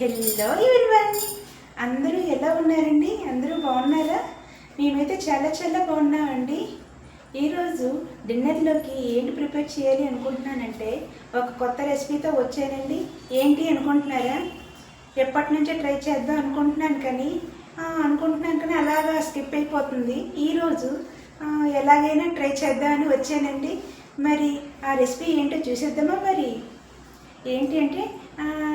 Hello everyone అందరూ ఎలా ఉన్నారండి? అందరూ బాగున్నారా? మేమైతే చాలా చాలా బాగున్నామండి. ఈరోజు డిన్నర్లోకి ఏంటి ప్రిపేర్ చేయాలి అనుకుంటున్నానంటే ఒక కొత్త రెసిపీతో వచ్చానండి. ఏంటి అనుకుంటున్నారా? ఎప్పటి నుంచో ట్రై చేద్దాం అనుకుంటున్నాను కానీ అనుకుంటున్నాను కానీ అలాగా స్కిప్ అయిపోతుంది. ఈరోజు ఎలాగైనా ట్రై చేద్దామని వచ్చానండి. మరి ఆ రెసిపీ ఏంటో చూసేద్దామా మరి? ఏంటి అంటే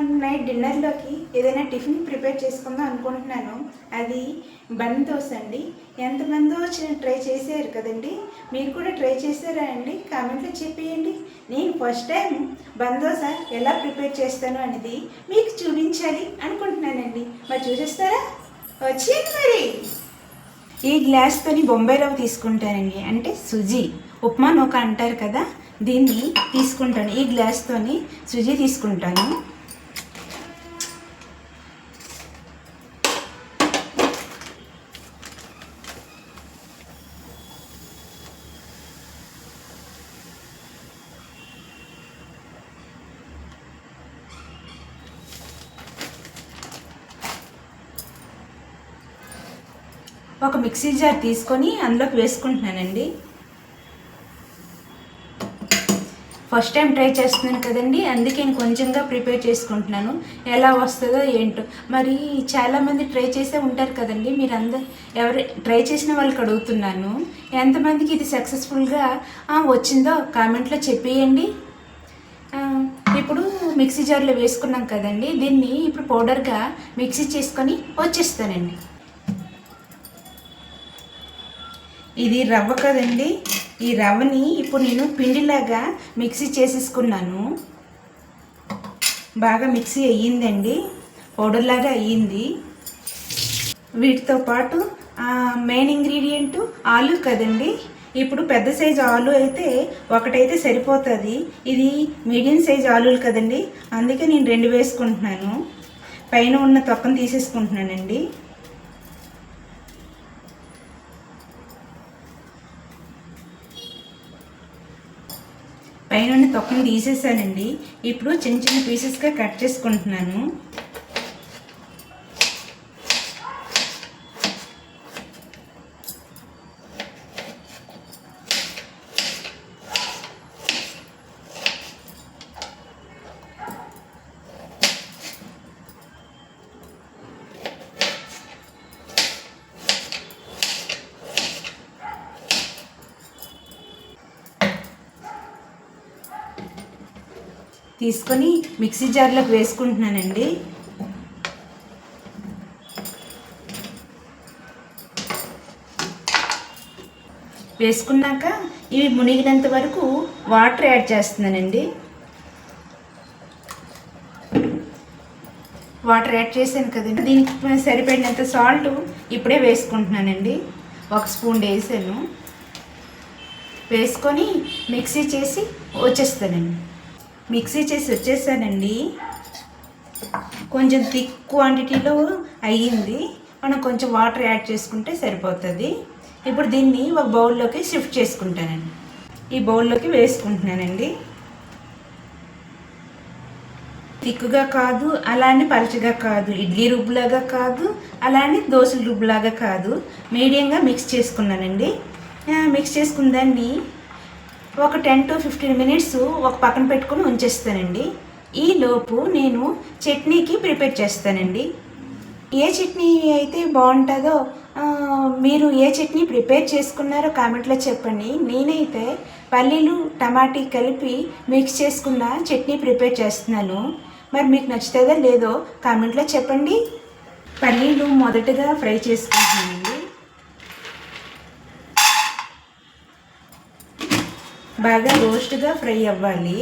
నైట్ డిన్నర్లోకి ఏదైనా టిఫిన్ ప్రిపేర్ చేసుకుందాం అనుకుంటున్నాను. అది బన్ దోశ అండి. ఎంతమందో ట్రై చేశారు కదండి? మీరు కూడా ట్రై చేశారా అండి? కామెంట్లో చెప్పేయండి. నేను ఫస్ట్ టైం బన్ దోశ ఎలా ప్రిపేర్ చేస్తాను అనేది మీకు చూపించాలి అనుకుంటున్నానండి. మరి చూసేస్తారా? వచ్చేయండి మరి. ఈ గ్లాస్తోని బొంబాయి రవ్వ తీసుకుంటానండి. అంటే సుజీ ఉప్మా నూక అంటారు కదా దీన్ని తీసుకుంటాను. ఈ గ్లాస్తోని సుజీ తీసుకుంటాను. ఒక మిక్సీ జార్ తీసుకొని అందులోకి వేసుకుంటున్నానండి. ఫస్ట్ టైం ట్రై చేస్తున్నాను కదండి అందుకే నేను కొంచెంగా ప్రిపేర్ చేసుకుంటున్నాను. ఎలా వస్తుందో ఏంటో. మరి చాలామంది ట్రై చేసే ఉంటారు కదండి మీరు అందరు ఎవరు ట్రై చేసిన వాళ్ళకి అడుగుతున్నాను. ఎంతమందికి ఇది సక్సెస్ఫుల్గా వచ్చిందో కామెంట్లో చెప్పేయండి. ఇప్పుడు మిక్సీ జార్లో వేసుకున్నాం కదండి దీన్ని ఇప్పుడు పౌడర్గా మిక్సీ చేసుకొని వచ్చేస్తానండి. ఇది రవ్వ కదండి. ఈ రవ్వని ఇప్పుడు నేను పిండిలాగా మిక్సీ చేసేసుకున్నాను. బాగా మిక్సీ అయ్యిందండి. పౌడర్లాగా అయ్యింది. వీటితో పాటు మెయిన్ ఇంగ్రీడియంట్ ఆలు కదండి. ఇప్పుడు పెద్ద సైజు ఆలు అయితే ఒకటైతే సరిపోతుంది. ఇది మీడియం సైజు ఆలులు కదండి. అందుకే నేను రెండు వేసుకుంటున్నాను. పైన ఉన్న తొక్కను తీసేసుకుంటున్నానండి. పైన తొక్కను తీసేసానండి. ఇప్పుడు చిన్న చిన్న పీసెస్గా కట్ చేసుకుంటున్నాను. తీసుకొని మిక్సీ జార్లోకి వేసుకుంటున్నానండి. వేసుకున్నాక ఇవి మునిగినంత వరకు వాటర్ యాడ్ చేస్తున్నానండి. వాటర్ యాడ్ చేశాను కదండి. దీనికి సరిపడినంత సాల్ట్ ఇప్పుడే వేసుకుంటున్నానండి. ఒక స్పూన్ వేసాను. వేసుకొని మిక్సీ చేసి వచ్చేస్తానండి. మిక్సీ చేసి వచ్చేసానండి. కొంచెం థిక్ క్వాంటిటీలో అయ్యింది. మనం కొంచెం వాటర్ యాడ్ చేసుకుంటే సరిపోతుంది. ఇప్పుడు దీన్ని ఒక బౌల్లోకి షిఫ్ట్ చేసుకుంటానండి. ఈ బౌల్లోకి వేసుకుంటున్నానండి. థిక్గా కాదు అలానే పలచగా కాదు ఇడ్లీ రుబ్బులాగా కాదు అలానే దోశల రుబ్బులాగా కాదు. మీడియంగా మిక్స్ చేసుకున్నానండి. మిక్స్ చేసుకున్న దాన్ని ఒక టెన్ టు ఫిఫ్టీన్ మినిట్స్ ఒక పక్కన పెట్టుకొని ఉంచేస్తానండి. ఈ లోపు నేను చట్నీకి ప్రిపేర్ చేస్తానండి. ఏ చట్నీ అయితే బాగుంటుందో మీరు ఏ చట్నీ ప్రిపేర్ చేసుకున్నారో కామెంట్లో చెప్పండి. నేనైతే పల్లీలు టమాటీ కలిపి మిక్స్ చేసుకున్న చట్నీ ప్రిపేర్ చేస్తున్నాను. మరి మీకు నచ్చుతుందో లేదో కామెంట్లో చెప్పండి. పల్లీలు మొదటగా ఫ్రై చేసుకుంటున్నానండి. బాగా రోస్ట్గా ఫ్రై అవ్వాలి.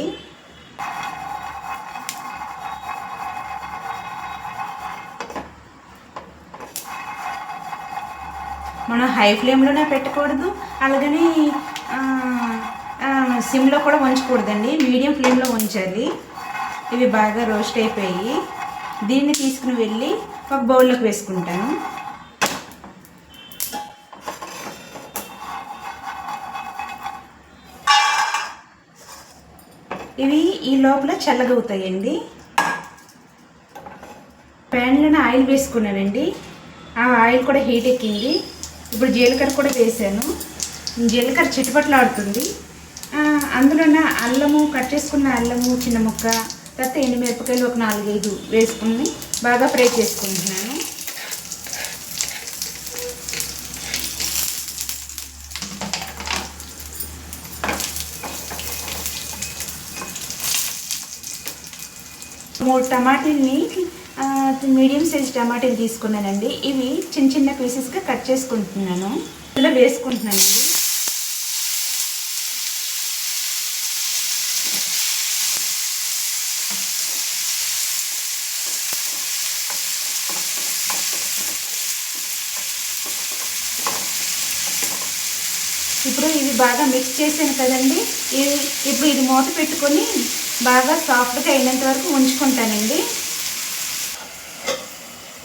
మనం హై ఫ్లేమ్లోనే పెట్టకూడదు. అలాగని సిమ్లో కూడా ఉంచకూడదండి మీడియం ఫ్లేమ్లో ఉంచాలి ఇవి బాగా రోస్ట్ అయిపోయి దీన్ని తీసుకుని వెళ్ళి ఒక బౌల్లోకి వేసుకుంటాను ఇవి ఈ లోపల చల్లగవుతాయండి. ఆయిల్ వేసుకున్నానండి. ఆ ఆయిల్ కూడా హీట్ ఎక్కింది. ఇప్పుడు జీలకర్ర కూడా వేసాను. జీలకర్ర చిట్టుపట్లాడుతుంది అందులోన అల్లము కట్ చేసుకున్న అల్లము చిన్న ముక్క తర్వాత ఎండుమిరపకాయలు ఒక నాలుగైదు వేసుకుని బాగా ఫ్రై చేసుకుంటున్నాను. మూడు టమాటీల్ని మీడియం సైజ్ టమాటీలు తీసుకున్నానండి. ఇవి చిన్న చిన్న పీసెస్గా కట్ చేసుకుంటున్నాను. ఇలా వేసుకుంటున్నానండి ఇప్పుడు ఇది బాగా మిక్స్ చేశాను కదండి. ఇప్పుడు ఇది మూత పెట్టుకొని బాగా సాఫ్ట్గా అయినంత వరకు ఉంచుకుంటానండి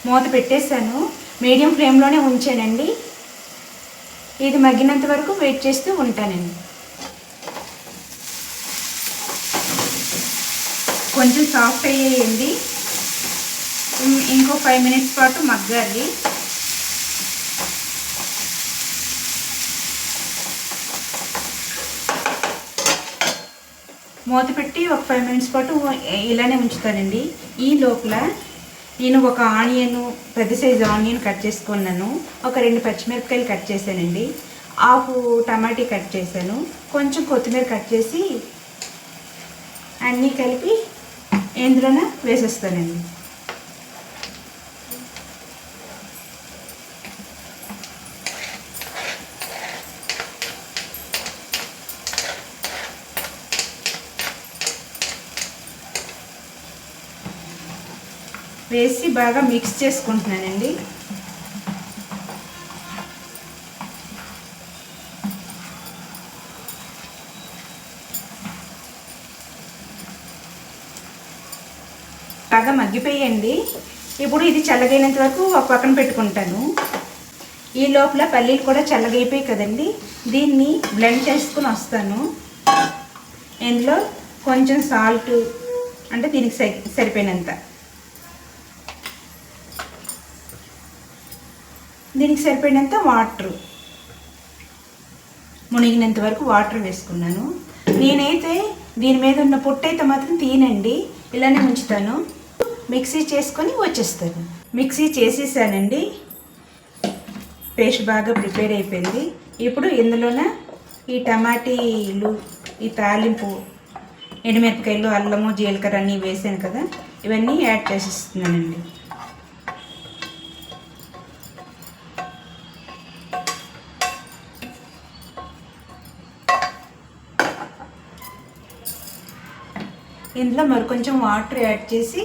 మూత పెట్టేశాను. మీడియం ఫ్లేమ్లోనే ఉంచానండి. ఇది మగ్గినంత వరకు వెయిట్ చేస్తూ ఉంటానండి. కొంచెం సాఫ్ట్ అయ్యేయండి. ఇంకో ఫైవ్ మినిట్స్ పాటు మగ్గాలి. మూత పెట్టి ఒక ఫైవ్ మినిట్స్ పాటు ఇలానే ఉంచుతానండి. ఈ లోపల నేను ఒక ఆనియన్ పెద్ద సైజు ఆనియన్ కట్ చేసుకున్నాను. ఒక రెండు పచ్చిమిరపకాయలు కట్ చేశానండి. ఆకు టమాటీ కట్ చేశాను. కొంచెం కొత్తిమీర కట్ చేసి అన్నీ కలిపి ఇందులోనే వేసేస్తానండి. వేసి బాగా మిక్స్ చేసుకుంటున్నానండి. బాగా మగ్గిపోయండి. ఇప్పుడు ఇది చల్లగైనంత వరకు ఒక పక్కన పెట్టుకుంటాను. ఈ లోపల పల్లీలు కూడా చల్లగైపోయాయి కదండి. దీన్ని బ్లెండ్ చేసుకుని వస్తాను. ఇందులో కొంచెం సాల్ట్ అంటే దీనికి సరి సరిపోయినంత. దీనికి సరిపడినంత వాటర్. మునిగినంత వరకు వాటర్ వేసుకున్నాను. నేనైతే దీని మీద ఉన్న పొట్టు అయితే మాత్రం తీనండి. ఇలానే ఉంచుతాను మిక్సీ చేసుకొని వచ్చేస్తాను. మిక్సీ చేసేసానండి. పేస్ట్ బాగా ప్రిపేర్ అయిపోయింది. ఇప్పుడు ఇందులోన ఈ టమాటీలు ఈ తాలింపు ఎండుమిరపకాయలు అల్లము జీలకర్ర అన్నీ వేసాను కదా. ఇవన్నీ యాడ్ చేసేస్తున్నానండి. ఇందులో మరి కొంచెం వాటర్ యాడ్ చేసి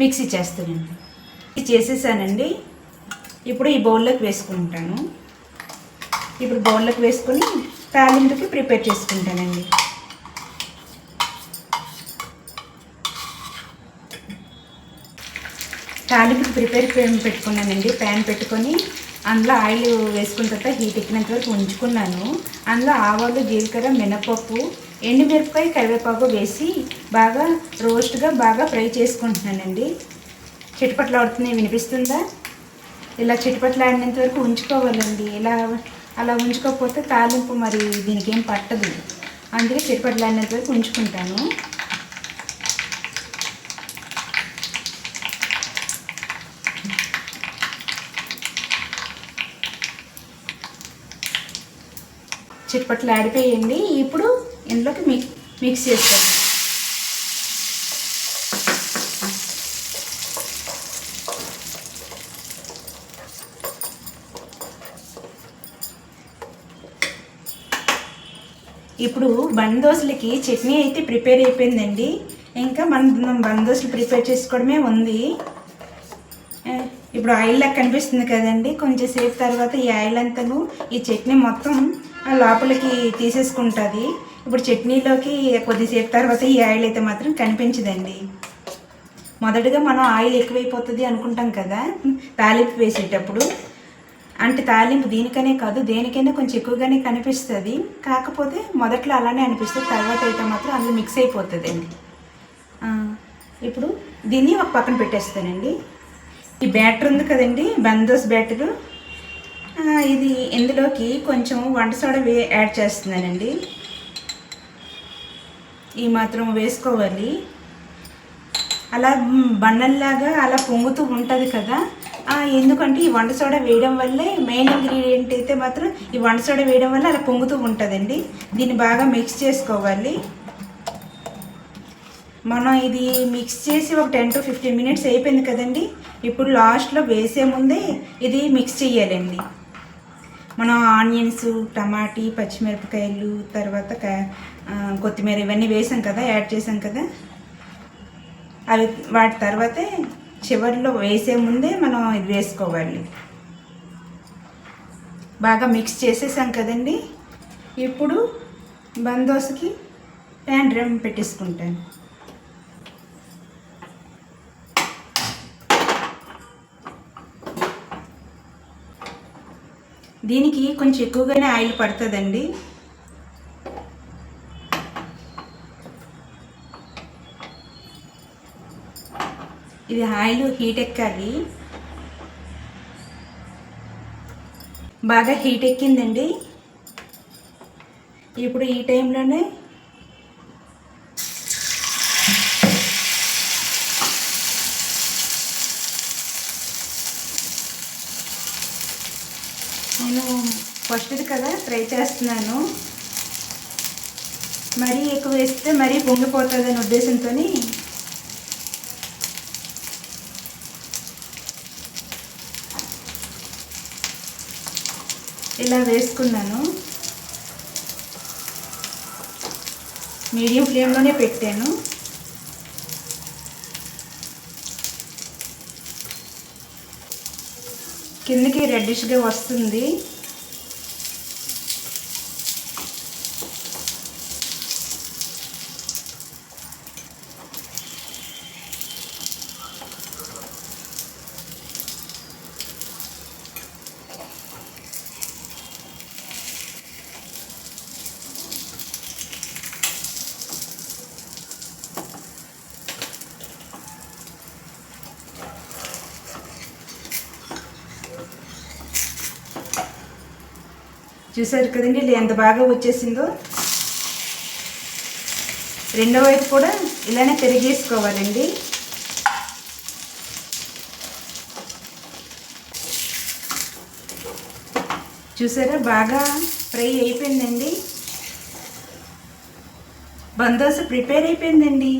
మిక్సీ చేస్తానండి ఇది చేసేసానండి. ఇప్పుడు ఈ బౌల్లోకి వేసుకుంటాను. ఇప్పుడు బౌల్లోకి వేసుకొని తాలింపుకి ప్రిపేర్ చేసుకుంటానండి. తాలింపు ప్రిపేర్ పే- పెట్టుకున్నానండి. ప్యాన్ పెట్టుకొని అందులో ఆయిల్ వేసుకున్న తర్వాత హీట్ ఎక్కినంత వరకు ఉంచుకున్నాను. అందులో ఆవాలు జీలకర్ర మినపప్పు ఎండుమిరపకాయ కరివేపాకు వేసి బాగా రోస్ట్గా బాగా ఫ్రై చేసుకుంటున్నానండి. చిటపట్లు ఆడుతున్నాయి వినిపిస్తుందా? ఇలా చిటపట్లు ఆడినంత వరకు ఉంచుకోవాలండి. ఇలా అలా ఉంచుకోకపోతే తాలింపు మరి దీనికి ఏం పట్టదు. అందుకే చిటపట్లు ఆడినంత వరకు ఉంచుకుంటాను. చిట్పట్లు ఆడిపోయండి ఇప్పుడు ఇందులోకి మిక్ మిక్స్ చేసుకోండి ఇప్పుడు బందోసులకి చట్నీ అయితే ప్రిపేర్ అయిపోయిందండి. ఇంకా మనం బందోసులు ప్రిపేర్ చేసుకోవడమే ఉంది. ఇప్పుడు ఆయిల్ లాగా కనిపిస్తుంది కదండి. కొంచెం సేపు తర్వాత ఈ ఆయిల్ అంతాను ఈ చట్నీ మొత్తం లోపలికి తీసేసుకుంటుంది. ఇప్పుడు చట్నీలోకి కొద్దిసేపు తర్వాత ఈ ఆయిల్ అయితే మాత్రం కనిపించదండి. మొదటగా మనం ఆయిల్ ఎక్కువైపోతుంది అనుకుంటాం కదా తాలింపు వేసేటప్పుడు. అంటే తాలింపు దీనికనే కాదు దేనికైనా కొంచెం ఎక్కువగానే కనిపిస్తుంది. కాకపోతే మొదట్లో అలానే అనిపిస్తుంది తర్వాత అయితే మాత్రం అందులో మిక్స్ అయిపోతుందండి. ఇప్పుడు దీన్ని ఒక పక్కన పెట్టేస్తానండి. ఈ బ్యాటర్ ఉంది కదండి బందోస్ బ్యాటరు. ఇది ఇందులోకి కొంచెం వంట సోడా వే యాడ్ చేస్తున్నానండి. ఈ మాత్రం వేసుకోవాలి. అలా బండల్లాగా అలా పొంగుతూ ఉంటుంది కదా. ఎందుకంటే ఈ వంట సోడా వేయడం వల్లే మెయిన్ ఇంగ్రీడియంట్ అయితే మాత్రం ఈ వంట సోడా వేయడం వల్ల అలా పొంగుతూ ఉంటుందండి. దీన్ని బాగా మిక్స్ చేసుకోవాలి. మనం ఇది మిక్స్ చేసి ఒక టెన్ టు ఫిఫ్టీన్ మినిట్స్ అయిపోయింది కదండి. ఇప్పుడు లాస్ట్లో వేసే ముందే ఇది మిక్స్ చేయాలండి మనం ఆనియన్స్ టమాటీ పచ్చిమిరపకాయలు తర్వాత క- కొత్తిమీర ఇవన్నీ వేసాం కదా యాడ్ చేసాం కదా. అవి వాటి తర్వాతే చివరిలో వేసే ముందే మనం ఇది వేసుకోవాలి. బాగా మిక్స్ చేసేసాం కదండి. ఇప్పుడు బందోసుకి ప్యాన్ డ్రమ్ పెట్టేసుకుంటాను. దీనికి కొంచెం ఎక్కువగానే ఆయిల్ పడుతుందండి. ఇది ఆయిల్ హీట్ ఎక్కాలి. బాగా హీట్ ఎక్కిందండి. ఇప్పుడు ఈ టైంలోనే నేను ట్రై చేస్తున్నాను. మరీ ఎక్కువ వేస్తే మరీ పొంగిపోతుందనే ఉద్దేశంతో ఇలా వేసుకున్నాను. మీడియం ఫ్లేమ్లోనే పెట్టాను. కిందకి రెడ్డిష్గా వస్తుంది. చూసారు కదండి ఇది ఎంత బాగా వచ్చేసిందో. రెండో వైపు కూడా ఇలానే తిరిగేసుకోవాలండి. చూసారా బాగా ఫ్రై అయిపోయిందండి. బందోసు ప్రిపేర్ అయిపోయిందండి.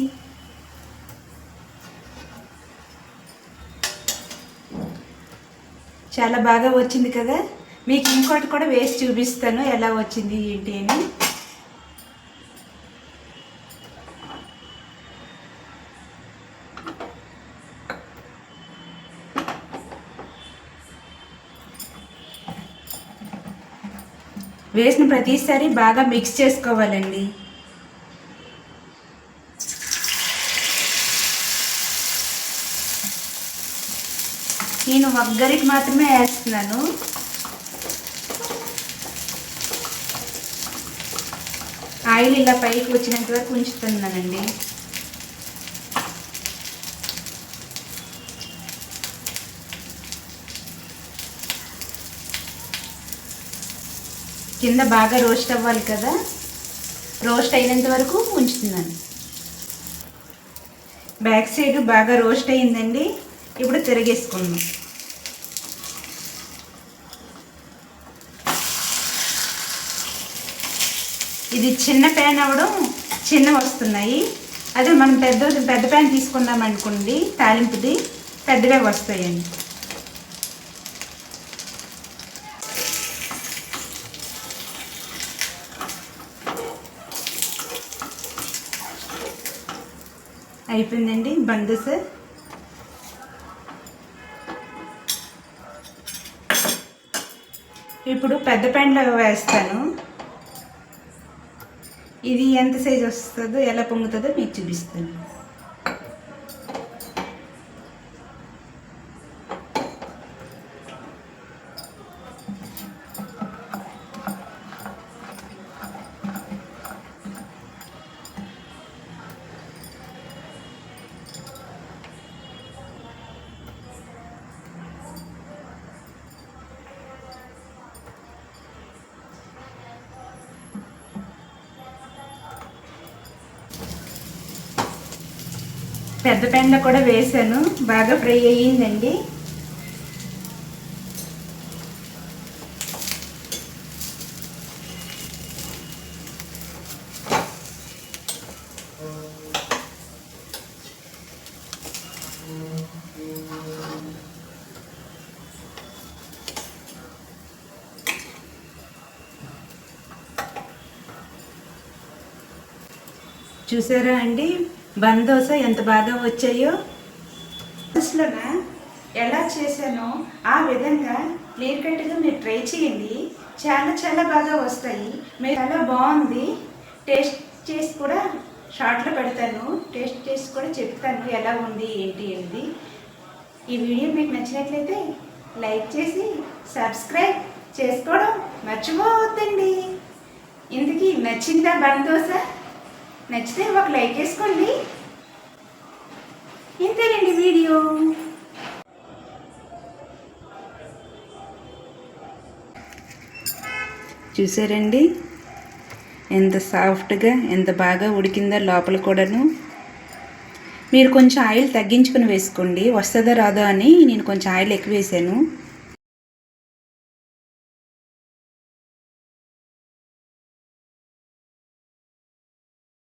చాలా బాగా వచ్చింది కదా. మీకు ఇంకోటి కూడా వేసి చూపిస్తాను. ఎలా వచ్చింది ఏంటి అని. వేసిన ప్రతిసారి బాగా మిక్స్ చేసుకోవాలండి. నేను ఒక్కరికి మాత్రమే వేస్తున్నాను. ఆయిల్ ఇలా పైకి వచ్చినంత వరకు ఉంచుతున్నానండి. కింద బాగా రోస్ట్ అవ్వాలి కదా? రోస్ట్ అయినంత వరకు ఉంచుతున్నాను. బ్యాక్ సైడ్ బాగా రోస్ట్ అయిందండి. ఇప్పుడు తిరగేసుకుందాం. ఇది చిన్న ప్యాన్ అవ్వడం చిన్న వస్తున్నాయి. అదే మనం పెద్ద పెద్ద ప్యాన్ తీసుకున్నాం అనుకోండి తాలింపుది పెద్దవే వస్తాయండి. అయిపోయిందండి బంద్ సార్. ఇప్పుడు పెద్ద ప్యాన్లో వేస్తాను. ఇది ఎంత సైజ్ వస్తుందో ఎలా పొంగుతుందో మీకు చూపిస్తాను. పెద్ద పెండ కూడా వేసాను బాగా ఫ్రై అయ్యిందండి. చూసారా అండి? బందోస ఎంత బాగా వచ్చాయో? దోశలోన ఎలా చేశానో ఆ విధంగా క్లియర్ కట్గా మీరు ట్రై చేయండి. చాలా చాలా బాగా వస్తాయి. మీరు చాలా బాగుంది. టేస్ట్ చేసి కూడా షార్ట్లో పెడతాను. టేస్ట్ చేసి కూడా చెప్తాను ఎలా ఉంది ఏంటి ఏంటి ఈ వీడియో మీకు నచ్చినట్లయితే లైక్ చేసి సబ్స్క్రైబ్ చేసుకోవడం మర్చిపోవద్దండి. ఇందుకీ నచ్చిందా బందోస? నచ్చితే ఒక లైక్ చేసుకోండి ఇంతేనండి వీడియో. చూసారండి? ఎంత సాఫ్ట్గా ఎంత బాగా ఉడికిందో లోపల కూడాను. మీరు కొంచెం ఆయిల్ తగ్గించుకుని వేసుకోండి. వస్తుందో రాదో అని నేను కొంచెం ఆయిల్ ఎక్కువ వేసాను.